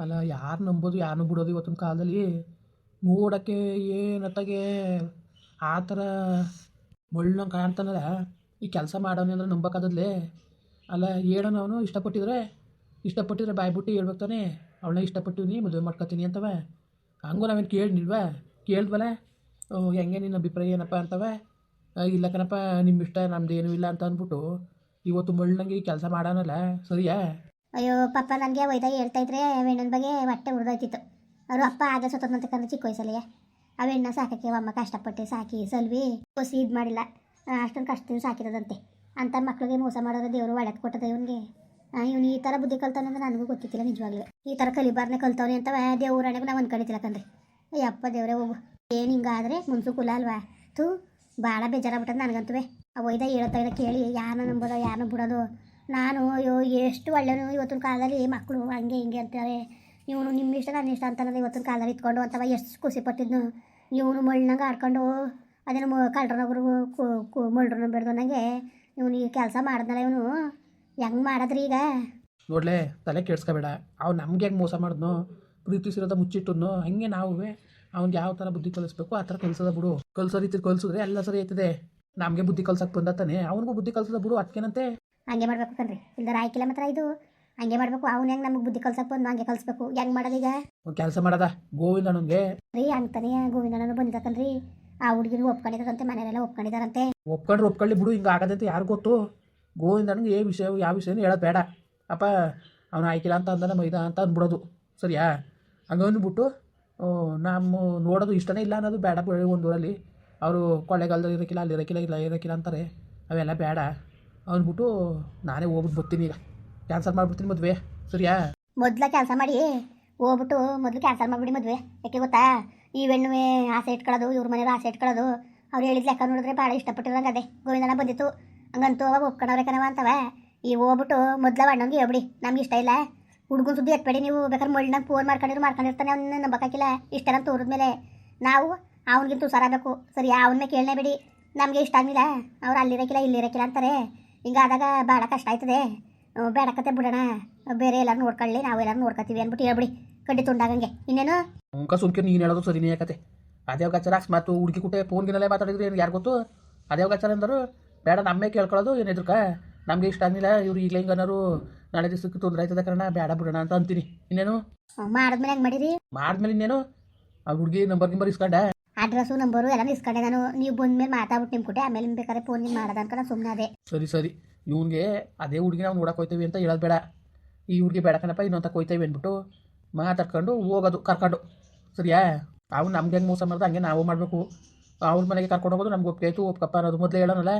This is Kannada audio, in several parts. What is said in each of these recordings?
ಅಲ್ಲ, ಯಾರು ನಂಬೋದು ಯಾರನ್ನೂ ಬಿಡೋದು ಇವತ್ತಿನ ಕಾಲದಲ್ಲಿ? ನೋಡೋಕ್ಕೆ ಏನತ್ತಾಗೆ ಆ ಥರ ಒಳ್ಳಂಗೆ ಕಾಣ್ತಾನಲ್ಲ. ಈ ಕೆಲಸ ಮಾಡೋನೆ ಅಂದ್ರೆ ನಂಬಕ್ಕಾದದ್ಲೇ? ಅಲ್ಲ, ಹೇಳೋಣ ಅವನು, ಇಷ್ಟಪಟ್ಟಿದ್ರೆ? ಇಷ್ಟಪಟ್ಟಿದ್ರೆ ಬಾಯ್ಬಿಟ್ಟು ಹೇಳ್ಬೇಕು ತಾನೆ? ಅವಳನ್ನ ಇಷ್ಟಪಟ್ಟಿವ್ನಿ, ಮದುವೆ ಮಾಡ್ಕೊತೀನಿ ಅಂತವ. ಹಂಗೂ ನಾವೇನು ಕೇಳಿಲ್ವಾ ಕೇಳಿದ್ವಲ್ಲ? ಹೆಂಗೆ ನಿನ್ನ ಅಭಿಪ್ರಾಯ ಏನಪ್ಪ ಅಂತವೆ? ಇಲ್ಲ ಕಣಪ್ಪ ನಿಮ್ಮ ಇಷ್ಟ ನಮ್ದು ಏನೂ ಇಲ್ಲ ಅಂತ ಅಂದ್ಬಿಟ್ಟು ಇವತ್ತು ಮುಳ್ಳಂಗೆ ಈ ಕೆಲಸ ಮಾಡೋಣಲ್ಲ ಸರಿಯಾ? ಅಯ್ಯೋ, ಪಾಪ ನನಗೆ ಒಯ್ದಾಗ ಹೇಳ್ತಾ ಇದ್ರೆ ಹೆಣ್ಣನ ಬಗ್ಗೆ ಹೊಟ್ಟೆ ಉರಿದೋಯ್ತಿತ್ತು. ಅವರು ಅಪ್ಪ ಆಗ ಸತ್ತಂತ ಚಿಕ್ಕ ವಯಸ್ಸಲ್ಲಿಗೆ ಆ ಹೆಣ್ಣ ಸಾಕಕ್ಕೆ ಅಮ್ಮ ಕಷ್ಟಪಟ್ಟು ಸಾಕಿ, ಸಲ್ವಿ ಹೊಸಿ ಇದು ಮಾಡಿಲ್ಲ. ಅಷ್ಟೊಂದು ಕಷ್ಟದಿಂದ ಸಾಕಿರೋದಂತೆ ಅಂಥ ಮಕ್ಳಿಗೆ ಮೋಸ ಮಾಡೋದು ದೇವರು ಒಳ್ಳೆದು ಕೊಟ್ಟದ ಇವನಿಗೆ. ಇವನು ಈ ಥರ ಬುದ್ಧಿ ಕಲ್ತಾನೆ ಅಂದ್ರೆ ನನಗೂ ಗೊತ್ತಿತ್ತಿಲ್ಲ ನಿಜವಾಗ್ಲೂ. ಈ ಥರ ಕಲಿಬಾರ್ನೆ ಕಲ್ತವನೆ ದೇವ್ರ ದೇವ್ರಣೆಗೂ ನಾವು ಅನ್ಕಡಿತಿಲ್ಲ ಕಂದ್ರೆ ಅಯ್ಯ ಅಯ್ಯಪ್ಪ ದೇವರೇ, ಹೋಗು. ಏನು ಹಿಂಗಾದರೆ? ಮುನ್ಸು ಕುಲ ಅಲ್ವಾ? ತೂ ಭಾಳ ಬೇಜಾರಾಗ್ಬಿಟ್ಟದ ನನಗಂತುವೆ ಆ ಒಯ್ದ ಹೇಳ್ತಾ ಕೇಳಿ ಯಾರನ್ನ ನಂಬೋದು ಯಾರನ್ನ ಬಿಡೋದು? ನಾನು, ಅಯ್ಯೋ, ಎಷ್ಟು ಒಳ್ಳೆಯನು ಇವತ್ತಿನ ಕಾಲದಲ್ಲಿ ಮಕ್ಕಳು ಹಂಗೆ ಹಿಂಗೆ ಅಂತಾರೆ. ಇವನು ನಿಮ್ಮ ಇಷ್ಟ, ನನ್ನ ಇಷ್ಟ ಅಂತ ಇವತ್ತಿನ ಕಾಲದಲ್ಲಿ ಇಟ್ಕೊಂಡು ಅಂತವ ಎಷ್ಟು ಖುಷಿ ಪಟ್ಟಿದ್ನು. ಇವನು ಮಳ್ಳಂಗೆ ಆಡ್ಕೊಂಡು ಅದೇನು ಕು ಮಳ್ರನ್ನ ಬಿಡ್ದು ನನಗೆ ಇವನು ಈ ಕೆಲಸ ಮಾಡಿದ್ನಲ್ಲ ಇವನು. ಹೆಂಗೆ ಮಾಡಿದ್ರಿ ಈಗ? ನೋಡ್ಲೆ, ತಲೆ ಕೆಡ್ಸ್ಕೊಬೇಡ. ಅವ್ನು ನಮ್ಗೆ ಹೆಂಗೆ ಮೋಸ ಮಾಡಿದ್ನು, ಪ್ರೀತಿಸಿರೋದ ಮುಚ್ಚಿಟ್ಟನು ಹಂಗೆ ನಾವು ಅವ್ನಿಗೆ ಯಾವ ಥರ ಬುದ್ಧಿ ಕಲಿಸ್ಬೇಕು, ಆ ಥರ ಕಲಿಸೋದ ಬಿಡು. ಕಲ್ಸೋ ರೀತಿ ಕಲಿಸಿದ್ರೆ ಎಲ್ಲ ಸರಿ ನಮಗೆ ಬುದ್ಧಿ ಕಲ್ಸಕ್ಕೆ ಬಂದತ್ತಾನೆ ಅವ್ನಿಗೂ ಬುದ್ಧಿ ಕಲ್ಸದ ಬಿಡು ಅದಕ್ಕೇನಂತೆ ಹಂಗೆ ಮಾಡ್ಬೇಕು ಕಣ್ರಿ. ಇಲ್ದಾರ ಆಯ್ಕಿಲ್ಲ ಮಾತ್ರ ಇದು. ಹಂಗೆ ಮಾಡಬೇಕು. ಅವ್ನು ಹೆಂಗೆ ನಮಗೆ ಬುದ್ಧಿ ಕಲ್ಸಕ್ಕೆ ಬಂದು ಹಂಗೆ ಕಲಿಸ್ಬೇಕು. ಹೆಂಗೆ ಮಾಡೋದೀಗ ಈಗ? ಕೆಲಸ ಮಾಡದ? ಗೋವಿಂದಣ್ಣನಿಗೆ ರೀ ಅಂತಾನೆ ಗೋವಿಂದನೂ ಬಂದಿದ್ದಕನ್ರಿ ಆ ಹುಡುಗಿರು ಒಪ್ಕೊಂಡಿದ್ದಾರಂತೆ ಮನೆಯಲ್ಲೆಲ್ಲ ಒಪ್ಕೊಂಡಿದಾರಂತೆ. ಒಪ್ಕೊಂಡ್ರೆ ಒಪ್ಕೊಳ್ಳಿ ಬಿಡು ಹಿಂಗೆ ಆಗದಂತೆ ಯಾರು ಗೊತ್ತು? ಗೋವಿಂದನಿಗೆ ಏ ವಿಷಯ ಯಾವ ವಿಷಯನೂ ಹೇಳೋದು ಬೇಡ. ಅಪ್ಪ ಅವನು ಆಯ್ಕಿಲ್ಲ ಅಂತ ಅಂದ ಮೈದ ಅಂತ ಅಂದ್ಬಿಡೋದು ಸರಿಯಾ? ಹಂಗೆ ಅಂದ್ಬಿಟ್ಟು ಆ, ನಮ್ಮ ನೋಡೋದು ಇಷ್ಟನೇ ಇಲ್ಲ ಅನ್ನೋದು ಬೇಡ ಒಂದು ಊರಲ್ಲಿ. ಅವರು ಕೊಳ್ಳೆಗಾಲದಲ್ಲಿ ಇರೋಕ್ಕಿಲ್ಲ ಅಲ್ಲಿ ಇರೋಕ್ಕಿಲ್ಲ ಇಲ್ಲ ಇರೋಕ್ಕಿಲ್ಲ ಅಂತಾರೆ. ಅವೆಲ್ಲ ಬೇಡ. ಅಂದ್ಬಿಟ್ಟು ನಾನೇ ಹೋಗ್ಬಿಟ್ಟು ಬರ್ತೀನಿ ಈಗ. ಕ್ಯಾನ್ಸಲ್ ಮಾಡ್ಬಿಡ್ತೀನಿ ಮದುವೆ. ಸರಿಯಾ? ಮೊದ್ಲ ಕೆಲಸ ಮಾಡಿ, ಹೋಗ್ಬಿಟ್ಟು ಮೊದಲು ಕ್ಯಾನ್ಸಲ್ ಮಾಡ್ಬಿಡಿ ಮದುವೆ. ಯಾಕೆ ಗೊತ್ತಾ? ಈ ಹೆಣ್ಣುವೆ ಆಸೆ ಇಟ್ಕೊಳ್ಳೋದು, ಇವ್ರ ಮನೆಯವ್ರು ಆಸೆ ಇಟ್ಕೊಳ್ಳೋದು. ಅವ್ರು ಹೇಳಿದ ಲೆಕ್ಕ ನೋಡಿದ್ರೆ ಭಾಳ ಇಷ್ಟಪಟ್ಟಿರಂಗೆ ಅದೇ. ಗೋವಿಂದನ ಬಂದಿತ್ತು. ಹಂಗಂತೂ ಅವಾಗ ಒಪ್ಕೊಂಡವ್ರೆ ಕಣವ ಅಂತವ. ಈ ಹೋಗ್ಬಿಟ್ಟು ಮೊದ್ಲ ಅಣ್ಣಂಗೆ ಹೇಳ್ಬಿಡಿ, ನಮ್ಗೆ ಇಷ್ಟ ಇಲ್ಲ. ಹುಡುಗನ ಸುದ್ದಿ ಎತ್ಬೇಡಿ ನೀವು. ಬೇಕಾದ್ರೆ ಮಳ್ಳನಾಗ ಫೋನ್ ಮಾಡ್ಕೊಂಡಿರು, ಮಾಡ್ಕೊಂಡಿರ್ತಾನೆ ಅವ್ನ ನಂಬಕ್ಕಾಗಿಲ್ಲ. ಇಷ್ಟೆಲ್ಲ ತೋರಿದ್ಮೇಲೆ ನಾವು ಅವನಿಗಿಂತ ಹುಷಾರಾಗಬೇಕು. ಸರಿ ಅವನ್ನ ಕೇಳನೇ ಬಿಡಿ. ನಮಗೆ ಇಷ್ಟ ಆಗಲಿಲ್ಲ. ಅವ್ರು ಅಲ್ಲಿರಕ್ಕಿಲ್ಲ, ಇಲ್ಲಿರಕ್ಕಿಲ್ಲ ಅಂತಾರೆ. ಹಿಂಗಾದಾಗ ಭಾಳ ಕಷ್ಟ ಆಯ್ತದೆ. ಬೇಡಕತೆ ಬೇಡಕತ್ತೆ ಬಿಡೋಣ. ಬೇರೆ ಎಲ್ಲರೂ ನೋಡ್ಕೊಳ್ಳಿ ನಾವು ಎಲ್ಲರೂ ನೋಡ್ಕೊತೀವಿ ಅಂದ್ಬಿಟ್ಟು ಹೇಳ್ಬಿಡಿ ಕಡ್ಡಿ ತುಂಡಾಗಂಗೆ ಇನ್ನೇನು? ಹುಂಕ ಸುಮ್ಕೆ ನೀನು ಹೇಳೋದು ಸರಿನೇ ಯಾಕತೆ ಅದೇ ಗಚ್ಚರ ಅಕಸ್ಮಾತ್ ಹುಡುಗಿ ಕುಟೆ ಫೋನ್ಗಿನಲ್ಲೇ ಮಾತಾಡಿದ್ರೆ ಏನು ಯಾರು ಗೊತ್ತು? ಅದೇ ಗಚ್ಚರ ಅಂದರು ಬೇಡ ನಮ್ಮೇ ಕೇಳ್ಕೊಳ್ಳೋದು ಏನು ಎದುರ್ಕ ನಮಗೆ ಇಷ್ಟ ಆಗಿಲ್ಲ ಇವ್ರು ಈಗಲೇ ಹಿಂಗೆ ಅನ್ನೋರು ನಾಳೆ ದಿವಸಕ್ಕೆ ತೊಂದರೆ ಆಯ್ತದ ಕಾರಣ ಬೇಡ ಬಿಡೋಣ ಅಂತ ಅಂತೀನಿ. ಇನ್ನೇನು? ಮಾಡಿದ್ಮೇಲೆ ಹೆಂಗೆ ಮಾಡಿರಿ? ಮಾಡಿದ್ಮೇಲೆ ಇನ್ನೇನು? ಆ ಹುಡುಗಿ ನಂಬರ್ ಗಿಂಬರ್ ಇಸ್ಕೊಂಡ. ಅಡ್ರೆಸ್ಸು, ನಂಬರು ಎಲ್ಲ ಇಸ್ಕೊಂಡೆ ನಾನು ನೀವು ಬಂದ ಮೇಲೆ ಮಾತಾಡ್ಬಿಟ್ಟು ನಿಮ್ಮ ಕೊಟ್ಟೆ ಆಮೇಲೆ ಬೇಕಾದ್ರೆ ಫೋನ್ ಮಾಡೋದ ಅನ್ಕೊಂಡು ಸುಮ್ಮನೆ ಅದೇ. ಸರಿ ಸರಿ. ಇವನಿಗೆ ಅದೇ ಹುಡುಗಿ ನಾವು ನೋಡಕ್ಕೆ ಹೋಯ್ತೀವಿ ಅಂತ ಹೇಳೋದು ಬೇಡ. ಈ ಹುಡುಗಿ ಬೇಡ ಕಣಪ್ಪ ಇನ್ನೊಂತ ಕೊಯ್ತೇವೆ ಅಂದ್ಬಿಟ್ಟು ಮಾತಾಡ್ಕೊಂಡು ಹೋಗೋದು, ಕರ್ಕೊಂಡು. ಸರಿಯಾ? ಅವ್ನು ನಮ್ಗೆ ಹೆಂಗೆ ಮೋಸ ಮಾಡಿದ್ರೆ ಹಂಗೆ ನಾವು ಮಾಡಬೇಕು. ಅವ್ರ ಮನೆಗೆ ಕರ್ಕೊಂಡು ಹೋಗೋದು ನಮ್ಗೆ ಒಪ್ಪಾಯ್ತು ಒಪ್ಕಪ್ಪ ಅನ್ನೋದು ಮೊದಲೇ ಹೇಳೋನಲ್ಲ.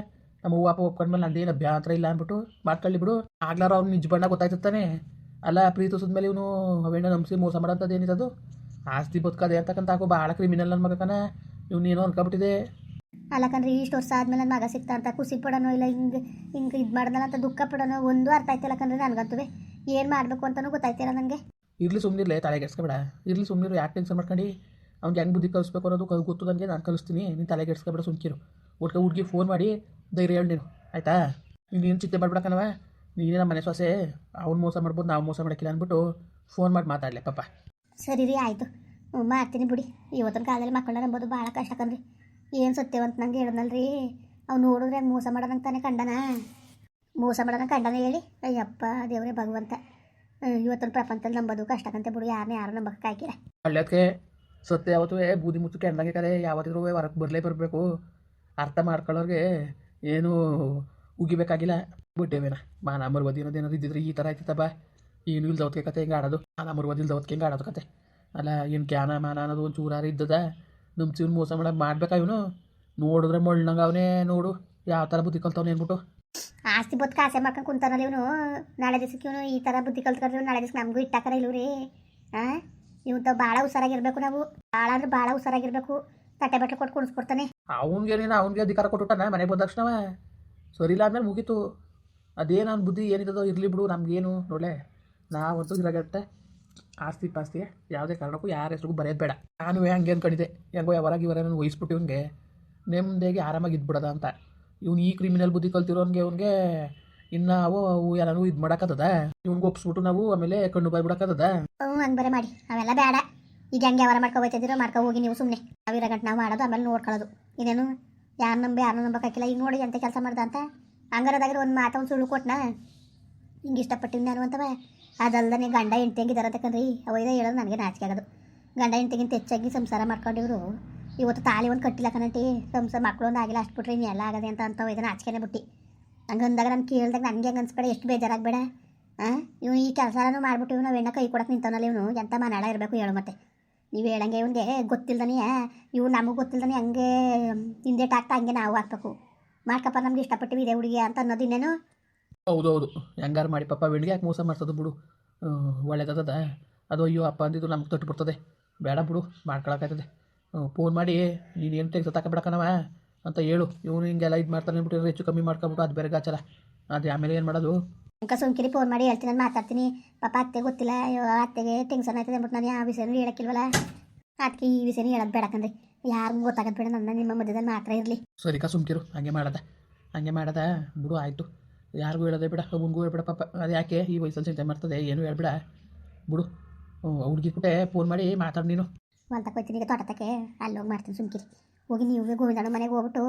ನಮ್ಮ ಹೂವು ಅಪ್ಪ ಒಪ್ಕೊಂಡ್ಮೇಲೆ ನಂದೇನು ಅಭ್ಯಂತರ ಇಲ್ಲ ಅಂದ್ಬಿಟ್ಟು ಮಾಡ್ಕೊಳ್ಳಿ ಬಿಡು. ಆಗ್ಲಾರ ಅವ್ನು ನಿಜ ಬಣ್ಣ ಗೊತ್ತಾಯ್ತಾನೆ ಅಲ್ಲ ಪ್ರೀತಿಸಿದ್ಮೇಲೆ ಇವನು ಅವೇನೋ ನಂಬಿಸಿ ಮೋಸ ಮಾಡೋಂಥದ್ದು ಏನಿರೋದು ಆಸ್ತಿ ಬದುಕದೆ ಇರ್ತಕ್ಕಂಥ ಹಾಕು ಭಾಳ ಕ್ರಿಮಿನಲ್ ನನ್ನ ಮಗಕನ ಇವನೇನೋ ಅನ್ಕೊಬಿಟ್ಟಿದೆ ಅಲ್ಲ ಕಣ್ರಿ ಇಷ್ಟು ವರ್ಷ ಆದ್ಮೇಲೆ ನನ್ನ ಮಗ ಸಿಕ್ತಾ ಅಂತ ಖುಷಿ ಪಡೋನೋ ಇಲ್ಲ ಹಿಂಗೆ ಹಿಂಗೆ ಇದು ಮಾಡ್ದಲ್ಲ ಅಂತ ದುಃಖ ಪಡೋನೋ ಒಂದು ಅರ್ಥ ಆಯ್ತಿಲ್ಲ ಕಣ್ರಿ ನನ್ಗಂತದೆ ಏನು ಮಾಡಬೇಕು ಅಂತಲೂ ಗೊತ್ತಾಯ್ತಿಲ್ಲ ನನಗೆ ಇರ್ಲಿ ಸುಮ್ಮನಿರ್ಲೆ ತಲೆಗೆ ಕೆಡ್ಸ್ಕೊಬೇಡ ಇರ್ಲಿ ಸುಮ್ಮನಿರು ಯಾಕೆ ಟೆನ್ಷನ್ ಮಾಡ್ಕೊಂಡು? ಅವ್ನಿಗೆ ಹೆಂಗೆ ಬುದ್ಧಿ ಕಲಿಸ್ಬೇಕು ಅನ್ನೋದು ಕ- ಗೊತ್ತು ನನಗೆ ನಾನು ಕಲಿಸ್ತೀನಿ. ನೀನು ತಲೆಗೆ ಕೆಡ್ಸ್ಕೊಬೇಡ ಸುಮ್ಕಿರು. ಒಟ್ಟಿಗೆ ಹುಡುಗಿ ಫೋನ್ ಮಾಡಿ ಧೈರ್ಯ ಹೇಳಿ ನೀನು. ಆಯಿತಾ? ನೀನು ಚಿಂತೆ ಮಾಡ್ಬಿಡಕ್ಕನವ ನೀನೇ ನಮ್ಮ ಮನೆ ಸೊಸೆ. ಅವ್ನು ಮೋಸ ಮಾಡ್ಬೋದು ನಾವು ಮೋಸ ಮಾಡೋಕ್ಕಿಲ್ಲ ಅಂದ್ಬಿಟ್ಟು ಫೋನ್ ಮಾಡಿ ಮಾತಾಡಲಿ ಪಾಪ. ಸರಿ ರೀ, ಆಯಿತು. ಮಾಡ್ತೀನಿ ಬಿಡಿ. ಇವತ್ತಿನ ಕಾಲದಲ್ಲಿ ಮಕ್ಕಳನ್ನ ನಂಬೋದು ಭಾಳ ಕಷ್ಟ ಕಣ್ರಿ ಏನು ಸತ್ಯವಂತ ನಂಗೆ ಹೇಳಿದ್ನಲ್ರಿ? ಅವ್ನು ನೋಡಿದ್ರೆ ಹಂಗೆ ಮೋಸ ಮಾಡೋದಂಗೆ ಕಂಡನ? ಮೋಸ ಮಾಡೋದಂಗೆ ಕಂಡನ ಹೇಳಿ? ಅಯ್ಯಪ್ಪ, ದೇವರೇ ಭಗವಂತ. ಇವತ್ತಿನ ಪ್ರಪಂಚದಲ್ಲಿ ನಂಬೋದು ಕಷ್ಟಕ್ಕಂತೆ ಬಿಡು. ಯಾರನ್ನ ಯಾರು ನಂಬಕ್ಕೆ ಹಾಕಿಲ್ಲ. ಅಲ್ಲದಕ್ಕೆ ಸತ್ಯ ಯಾವತ್ತೂ ಬೂದಿ ಮುತ್ತು ಕೆಂಡಂಗೆ ಕರೆ, ಯಾವತ್ತಿದ್ರು ಹೊರಗೆ ಬರಲೇ ಬರಬೇಕು. ಅರ್ಥ ಮಾಡ್ಕೊಳ್ಳೋರಿಗೆ ಏನು ಉಗಿಬೇಕಾಗಿಲ್ಲ. ಬಿಟ್ಟೇವೇನ ಮಾನ ಮರ್ವದಿ ಅನ್ನೋದು ಏನಾದ್ರು ಇದ್ದಿದ್ರೆ ಈ ಥರ ಆಯ್ತಪ್ಪ ಏನು ಇಲ್ದವತ್ಗೆ ಕತೆ ಹೆಂಗೆ ಆಡೋದು? ಅಲ್ಲ ಮರ್ವದಿ ಇಲ್ದವತ್ಗೆ ಹೆಂಗೆ ಆಡೋದು ಕತೆ? ಅಲ್ಲ ಏನು ಜ್ಞಾನ ಮಾನ ಅನ್ನೋದು ಒಂದು ಚೂರಾರು ಇದ್ದದ? ನಮ್ಮ ಚೂರು ಮೋಸ ಮಾಡಕ್ಕೆ ಮಾಡ್ಬೇಕಾ ಇವನು? ನೋಡಿದ್ರೆ ಮಳ್ಳಂಗೆ ಅವನೇ ನೋಡು. ಯಾವ ಥರ ಬುದ್ಧಿ ಕಲ್ತವ್ನು ಏನ್ಬಿಟ್ಟು ಆಸ್ತಿ ಬದುಕು ಆಸೆ ಮಾಡ್ಕೊಂಡು ಕುಂತಾನಲ್ಲ ಇವನು. ನಾಳೆ ದಿವಸಕ್ಕೆ ಇವನು ಈ ಥರ ಬುದ್ಧಿ ಕಲ್ತ್ಕೊಂಡ್ರೆ ನಾಳೆ ದಿವಸ ನಮಗೂ ಇಟ್ಟಾಕರ ಇಲ್ಲವ್ರಿ ಹಾಂ ಇವತ್ತು ಭಾಳ ಹುಷಾರಾಗಿರ್ಬೇಕು ನಾವು. ಭಾಳ ಅಂದ್ರೆ ಭಾಳ ಹುಷಾರಾಗಿರ್ಬೇಕು. ತಟ್ಟೆ ಬಟ್ಟೆ ಕೊಟ್ಟು ಕುಣಿಸ್ಕೊಡ್ತಾನೆ. ಅವನಿಗೇನೇನು ಅವನಿಗೆ ಅಧಿಕಾರ ಕೊಟ್ಟುಬಿಟ್ಟಾನ ಮನೆಗೆ ಬಂದ ತಕ್ಷಣ ಸರಿ ಇಲ್ಲ ಆದ್ಮೇಲೆ ಮುಗೀತು. ಅದೇನು ಅವ್ನ ಬುದ್ಧಿ ಏನಿದ್ದದೋ ಇರಲಿ ಬಿಡು ನಮಗೇನು ನೋಡ್ಲೆ. ನಾವಂತೂ ಇರಗಟ್ಟೆ ಆಸ್ತಿ ಪಾಸ್ತಿ, ಯಾವುದೇ ಕಾರಣಕ್ಕೂ ಯಾರ ಹೆಸ್ರಿಗೂ ಬರೆಯೋದು ಬೇಡ. ನಾನು ಹಂಗೆ ಅಂದ್ಕೊಂಡಿದ್ದೆ ಹೆಂಗೋ ಯಾವಾಗ ಇವರ ವಹಿಸ್ಬಿಟ್ಟು ಇವನಿಗೆ ನೆಮ್ಮದಿಯಾಗಿ ಆರಾಮಾಗಿ ಇದ್ಬಿಡೋದ ಅಂತ. ಇವ್ನು ಈ ಕ್ರಿಮಿನಲ್ ಬುದ್ಧಿ ಕಲ್ತಿರೋನ್ಗೆ ಅವನಿಗೆ ಇನ್ನು ಅವು ಏನಾರು ಇದು ಮಾಡೋಕ್ಕದ ಇವ್ನಿಗೆ ಒಪ್ಸ್ಬಿಟ್ಟು ನಾವು ಆಮೇಲೆ ಕಣ್ಣು ಬಾಯ್ ಬಿಡಕ್ಕತ್ತದ ಹ್ಞೂ ಹಂಗೆ ಬರೀ ಮಾಡಿ. ಅವೆಲ್ಲ ಬೇಡ. ಈಗ ಹೆಂಗೆ ಯಾವಾರ ಮಾಡ್ಕೊ ಮಾಡ್ಕೋ ಹೋಗಿ ನೀವು ಸುಮ್ಮನೆ ನಾವಿರೋ ಗಂಟೆ ನಾವು ಮಾಡೋದು, ಆಮೇಲೆ ನೋಡ್ಕೊಳ್ಳೋದು. ಇದೇನು ಯಾರು ನಂಬಿ ಯಾರನ್ನ ನಂಬಕ್ಕಾಗಿಲ್ಲ ಈಗ ನೋಡಿ ಎಂತ ಕೆಲಸ ಮಾಡ್ದ ಅಂತ. ಹಂಗಾರದಾಗಿರೋ ಒಂದು ಮಾತು, ಒಂದು ಸುಳ್ಳು ಕೊಟ್ಟನಾ ಹಿಂಗೆ ಇಷ್ಟಪಟ್ಟಿನಿ ನಾನು ಅಂತವ. ಅದಲ್ದನೆ ಗಂಡ ಹೆಂಡ್ತಿ ಹೆಂಗಿದಾರ ತಕಂದ್ರಿ ಅವೈದ ಹೇಳೋದು ನನಗೆ ನಾಚಿಕೆ ಆಗೋದು. ಗಂಡ ಹೆಂಡ್ತಿಗಿಂತ ಹೆಚ್ಚಾಗಿ ಸಂಸಾರ ಮಾಡ್ಕೊಂಡಿವ್ರು. ಇವತ್ತು ತಾಳಿ ಒಂದು ಕಟ್ಟಿಲ್ಲ ಕಣಟಿ, ಸಂಸಾರ ಮಕ್ಕಳು ಒಂದು ಆಗಿಲ್ಲ, ಅಷ್ಟು ಬಿಟ್ರೆ ಇನ್ನೆಲ್ಲ ಆಗದೆ ಅಂತ ಅಂತ ಒಯ್ದ ನಾಚಿಕೆನೆ ಬಿಟ್ಟು. ಹಂಗೆ ಅಂದಾಗ ನಾನು ಕೇಳಿದಾಗ ನನಗೆ ಹಂಗೆ ಅನ್ಸ್ಬೇಡ, ಎಷ್ಟು ಬೇಜಾರಾಗಬೇಡ. ಹಾಂ ಇವ್ನು ಈ ಕೆಲಸನೂ ಮಾಡ್ಬಿಟ್ಟು ಇವನು ಹೆಣ್ಣ ಕೈ ಕೊಡಕ್ಕೆ ನಿಂತವನಲ್ಲ ಇವನು ಎಂಥ ಮನಾಳ ಇರಬೇಕು ಹೇಳು ಮತ್ತೆ. ನೀವು ಹೇಳಂಗೆ ಇವನಿಗೆ ಗೊತ್ತಿಲ್ದನೆ ಇವು ನಮಗೆ ಗೊತ್ತಿಲ್ದನೆ ಹಂಗೆ ಹಿಂದೇಟ್ ಹಾಕ್ತಾ ಹಂಗೆ ನಾವು ಹಾಕ್ಬೇಕು ಮಾಡ್ಕಪ್ಪ ನಮ್ಗೆ ಇಷ್ಟಪಟ್ಟಿವಿ ಇದೆ ಹುಡುಗಿ ಅಂತ ಅನ್ನೋದು ಇನ್ನೇನು ಹೌದು ಹೌದು ಹೆಂಗಾರು ಮಾಡಿ ಪಾಪ ಬೆಳಿಗ್ಗೆ ಯಾಕೆ ಮೋಸ ಮಾಡ್ತದ ಬಿಡು. ಒಳ್ಳೇದದ ಅದು ಅಯ್ಯೋ ಅಪ್ಪ ಅಂದಿದ್ದು ನಮ್ಗೆ ತೊಟ್ಟು ಬಿಡ್ತದೆ. ಬೇಡ ಬಿಡು ಮಾಡ್ಕೊಳಕಾಯ್ತದೆ ಫೋನ್ ಮಾಡಿ ನೀನು ಏನು ತೆಗೆದು ತಗೊಬಿಡಕನವ ಅಂತ ಹೇಳು. ಇವನು ಹಿಂಗೆಲ್ಲ ಇದು ಮಾಡ್ತಾನೆ ಅಂದ್ಬಿಟ್ಟು ಹೆಚ್ಚು ಕಮ್ಮಿ ಮಾಡ್ಕೊಬಿಟ್ಟು ಅದು ಬೇರೆ ಗಾಚಲ ಅದು ಆಮೇಲೆ ಏನು ಮಾಡೋದು? ಅಂಕ ಸುಮ್ಕಿರಿ ಫೋನ್ ಮಾಡಿ ಹೇಳ್ತೀನಿ ನಾನು ಮಾತಾಡ್ತೀನಿ. ಪಾಪ ಅತ್ತೆ ಗೊತ್ತಿಲ್ಲ. ಅಯ್ಯೋ ಅತ್ತೆಗೆ ಟೆನ್ಷನ್ ಆಯ್ತದೆ ಅಂದ್ಬಿಟ್ಟು ನಾನು ಯಾವ ವಿಷಯನೂ ಹೇಳಕ್ಕಿಲ್ವಲ್ಲ. ಅದಕ್ಕೆ ಈ ವಿಷಯನೂ ಹೇಳೋದು ಬೇಡಕಂದ್ರೆ ಯಾರಿಗೂ ಗೊತ್ತಾಗದ್ ಬೇಡ. ನನ್ನ ನಿಮ್ಮ ಮಧ್ಯದಲ್ಲಿ ಮಾತ್ರ ಇರಲಿ. ಸರಿ ಕಾ ಸುಮ್ಕಿರು ಹಂಗೆ ಮಾಡದ. ಹಂಗೆ ಮಾಡದ. ಬಿಡು ಆಯಿತು. ಯಾರಿಗೂ ಹೇಳೋದೇ ಬೇಡ ಹುಂಗು ಹೇಳ್ಬೇಡ, ಪಾಪ. ಅದು ಯಾಕೆ ಈ ವಯಸ್ಸಲ್ಲಿ ಚಿಂತೆ ಮಾಡ್ತದೆ? ಏನು ಹೇಳ್ಬಿಡ. ಬಿಡು. ಹುಡುಗಿ ಕುಟೆ ಫೋನ್ ಮಾಡಿ ಮಾತಾಡು ನೀನು. ಅಂತ ಹೋಗ್ತೀನಿ ಈಗ ತೋಟಕ್ಕೆ. ಅಲ್ಲಿ ಹೋಗಿ ಮಾಡ್ತೀನಿ ಸುಮ್ಕಿರಿ ಹೋಗಿ ನೀವು ಗೋವಿಂದಣ್ಣ ಮನೆಗೆ ಹೋಗ್ಬಿಟ್ಟು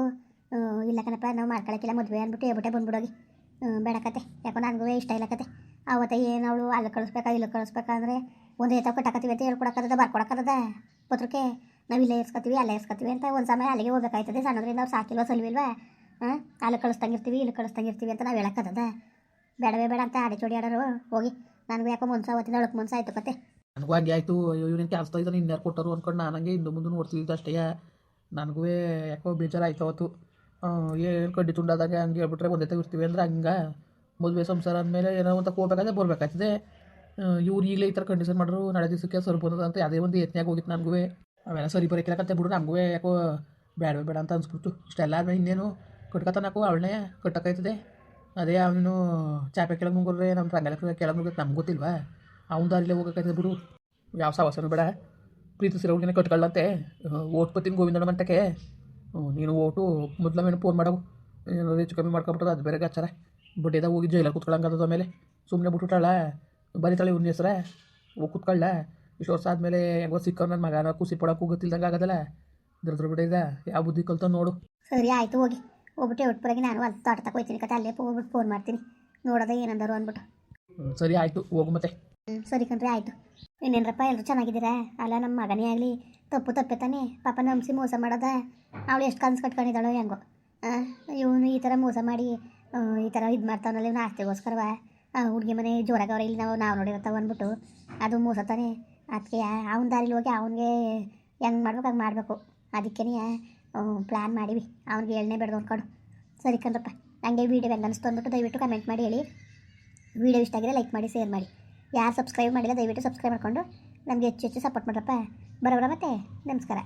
ಇಲ್ಲ ಕಣಪ್ಪ, ನಾವು ಮಾಡ್ಕೊಳಕ್ಕಿಲ್ಲ, ಮದುವೆ ಅಂದ್ಬಿಟ್ಟು ಹೇಳ್ಬಿಟ್ಟೆ ಬಂದ್ಬಿಡೋಗಿ. ಬೇಡ ಕತೆ. ಯಾಕೋ ನನಗೂ ಇಷ್ಟ ಇಲ್ಲ ಕತೆ. ಅವತ್ತೆ ಏನು ಅವಳು ಅಲ್ಲಿ ಕಳಿಸ್ಬೇಕಾ, ಇಲ್ಲಿ ಕಳಿಸ್ಬೇಕಂದ್ರೆ ಒಂದು ಏತ ಕಟ್ಟಾಕತ್ತೀವಿ ಅಂತ ಹೇಳ್ಕೊಡಕ್ಕದ ಬರ್ಕೊಡಕ್ಕದ ಪತ್ರಕ್ಕೆ ನಾವು ಇಲ್ಲೇ ಇರ್ಸ್ಕೊತೀವಿ, ಅಲ್ಲೇ ಇರ್ಸ್ಕೊತೀವಿ ಅಂತ ಒಂದು ಸಮಯ ಅಲ್ಲಿಗೆ ಹೋಗ್ಬೇಕಾಯ್ತದೆ. ಸಣ್ಣದ್ರಿಂದ ಅವ್ರು ಸಾಕಿಲ್ವ, ಸಲ್ವಿಲ್ವಾ? ಹಾಂ ಅಲ್ಲಿ ಕಳಿಸ್ದಂಗಿರ್ತೀವಿ ಇಲ್ಲಿ ಕಳಿಸ್ದಂಗಿರ್ತೀವಿ ಅಂತ ನಾವು ಹೇಳಕ್ಕದ ಬೇಡವೇ ಬೇಡ ಅಂತ ಆಡಿ ಚೋಡಿ ಆಡೋರು, ಹೋಗಿ. ನನಗೂ ಯಾಕೋ ಮುನ್ಸ ಅವತ್ತಿನ ಅಳಕ್ಕೆ ಮುನ್ಸ ಆಯ್ತು ಕತೆ ನನಗೂ ಹಂಗೆ ಆಯಿತು. ಇವನೇನು ಕೆಲಸ ಇದ್ದಾನೆ ಇನ್ಯಾರು ಕೊಟ್ಟರು ಅಂದ್ಕೊಂಡು ನಾನು ಹಂಗೆ ಹಿಂದೆ ಮುಂದೆ ನೋಡ್ತಿದ್ದೆ ಅಷ್ಟೇ. ನನಗೂ ಯಾಕೋ ಬೇಜಾರಾಯ್ತು ಅವತ್ತು. ಏನು ಕಡ್ಡಿ ತುಂಡಾದಾಗ ಹಂಗೆ ಹೇಳ್ಬಿಟ್ರೆ ಒಂದೇ ಇರ್ತೀವಿ ಅಂದ್ರೆ ಹಂಗೆ. ಮದುವೆ ಸಂಸಾರ ಅಂದಮೇಲೆ ಏನೋ ಅಂತ ಹೋಗ್ಬೇಕಾದ್ರೆ ಬರ್ಬೇಕಾಗ್ತದೆ ಇವ್ರು ಈಗಲೇ ಈ ಥರ ಕಂಡೀಷನ್ ಮಾಡಿದ್ರು, ನಾಳೆ ದಿವಸಕ್ಕೆ ಬಂದದ ಅಂತ ಅದೇ ಒಂದು ಯತ್ನಾಗ ಹೋಗಿತ್ತು ನನಗೂ ಅವೆಲ್ಲ ಸರಿ ಬರೋಕ್ಕಿಲ್ಲಕಂತೆ ಬಿಡು ನಮಗೂ ಯಾಕೋ ಬೇಡವೇ ಬೇಡ ಅಂತ ಅನ್ಸ್ಬಿಡ್ತು. ಇಷ್ಟೆಲ್ಲ ಆದ್ಮೇಲೆ ಇನ್ನೇನು ಕಟ್ಕತನಕು ಅವಳನ್ನೇ, ಕಟ್ಟಕ್ಕಾಯ್ತದೆ. ಅದೇ ಅವನು ಚಾಪೆ ಕೆಳಗೆ ಮುಗಿದ್ರೆ ನಮ್ಮ ರಂಗಲ ಕೆಳಗೆ ಮುಗಿದ್ರೆ ನಮ್ಗೆ ಗೊತ್ತಿಲ್ವಾ? ಅವ್ನ ದಾರಿಲೇ ಹೋಗೋಕೈತದೆ ಬಿಡು. ಯಾವ ಸಾವಸನೂ ಬೇಡ. ಪ್ರೀತಿಸಿರೋ ಹುಡುಗಿನ ಕಟ್ಕೊಳ್ಳಂತೆ ಓಟ್ ಪತ್ತಿನ ಗೋವಿಂದನ ಮಂಟಕ್ಕೆ ನೀನು ಓಟು, ಮೊದಲ ಮೇಲೆ ಫೋನ್ ಮಾಡವು. ಹೆಚ್ಚು ಕಮ್ಮಿ ಮಾಡ್ಕೊಂಬಿಟ್ಟದ ಅದು ಬೇರೆ ಗಾಚಾರ. ಬಡ್ಡಿದಾಗ ಹೋಗಿ ಜೈಲ ಕುತ್ಕೊಳ್ಳಂಗದ ಆಮೇಲೆ. ಸುಮ್ಮನೆ ಬಿಟ್ಬಿಟ್ಟಾಳ ಬರೀತಾಳೆ ಇವ್ನ ಹೆಸ್ರ. ಹೋಗಿ ಕುತ್ಕೊಳ್ಳ ಇಷ್ಟು ವರ್ಷ ಆದಮೇಲೆ ಹೆಂಗೋ ಸಿಕ್ಕವ್ ನನ್ನ ಮಗನ ಖುಷಿ ಪಡೋಕ್ಕೂ ಗೊತ್ತಿಲ್ದಂಗೆ ಆಗೋದಲ್ಲ. ದುರ್ದ್ರ ಬಿಟ್ಟಿದ ಯಾವ ಬುದ್ಧಿ ಕಲ್ತ ನೋಡು. ಸರಿ, ಆಯಿತು, ಹೋಗಿ. ಹೋಗ್ಬಿಟ್ಟು ಹೊಟ್ಪುರಾಗಿ ನಾನು ಅಲ್ಲಿ ತೋಟ ತಗೋತೀನಿ ಹೋಗ್ತೀನಿ ಕತೆ ಅಲ್ಲೇ ಹೋಗ್ಬಿಟ್ಟು ಫೋನ್ ಮಾಡ್ತೀನಿ. ನೋಡೋದೇ ಏನಂದರು ಅಂದ್ಬಿಟ್ಟು. ಸರಿ ಆಯಿತು ಹೋಗು ಮತ್ತೆ. ಹ್ಞೂ ಸರಿ ಕಣ್ರಿ ಆಯಿತು. ಇನ್ನೇನರಪ್ಪ ಎಲ್ಲರೂ ಚೆನ್ನಾಗಿದ್ದೀರಾ? ಅಲ್ಲ ನಮ್ಮ ಮಗನೇ ಆಗಲಿ ತಪ್ಪು ತಪ್ಪೆ ತಾನೆ. ಪಾಪ ನಂಬಿಸಿ ಮೋಸ ಮಾಡೋದ. ಅವಳು ಎಷ್ಟು ಕನ್ಸು ಕಟ್ಕೊಂಡಿದ್ದಾಳೋ ಹೆಂಗೋ. ಇವನು ಈ ಥರ ಮೋಸ ಮಾಡಿ ಈ ಥರ ಇದು ಮಾಡ್ತಾವನಲ್ಲ ಇವನು ಆಸ್ತಿಗೋಸ್ಕರವ? ಹುಡುಗಿ ಮನೆ ಜೋರಾಗವ್ರೆ ಇಲ್ಲಿ ನಾವು ನಾವು ನೋಡಿರ್ತಾವ ಅಂದ್ಬಿಟ್ಟು. ಅದು ಮೋಸ ತಾನೆ. ಅದಕ್ಕೆ ಅವನ ದಾರಿಲಿ ಹೋಗಿ ಅವನಿಗೆ ಹೆಂಗೆ ಮಾಡ್ಬೇಕು ಹಂಗೆ ಮಾಡಬೇಕು. ಅದಕ್ಕೇ ಪ್ಲ್ಯಾನ್ ಮಾಡಿವಿ. ಅವ್ನಿಗೆ ಎಳ್ನೇ ಬೇಡ ಅಂದ್ಕೊಂಡು ಸರಿ ಕಂದ್ರಪ್ಪ ನನಗೆ ವೀಡಿಯೋ ಹೆಂಗೆ ಅನಿಸ್ತು ಅಂದ್ಬಿಟ್ಟು ದಯವಿಟ್ಟು ಕಮೆಂಟ್ ಮಾಡಿ, ಹೇಳಿ. ವೀಡಿಯೋ ಇಷ್ಟ ಆಗಿದೆ ಲೈಕ್ ಮಾಡಿ ಶೇರ್ ಮಾಡಿ. ಯಾರು ಸಬ್ಸ್ಕ್ರೈಬ್ ಮಾಡಿಲ್ಲ, ದಯವಿಟ್ಟು ಸಬ್ಸ್ಕ್ರೈಬ್ ಮಾಡಿಕೊಂಡು. ನಮಗೆ ಹೆಚ್ಚು ಹೆಚ್ಚು ಸಪೋರ್ಟ್ ಮಾಡ್ರಪ್ಪ. ಬರೋಬ್ರ ಮತ್ತೆ? ನಮಸ್ಕಾರ.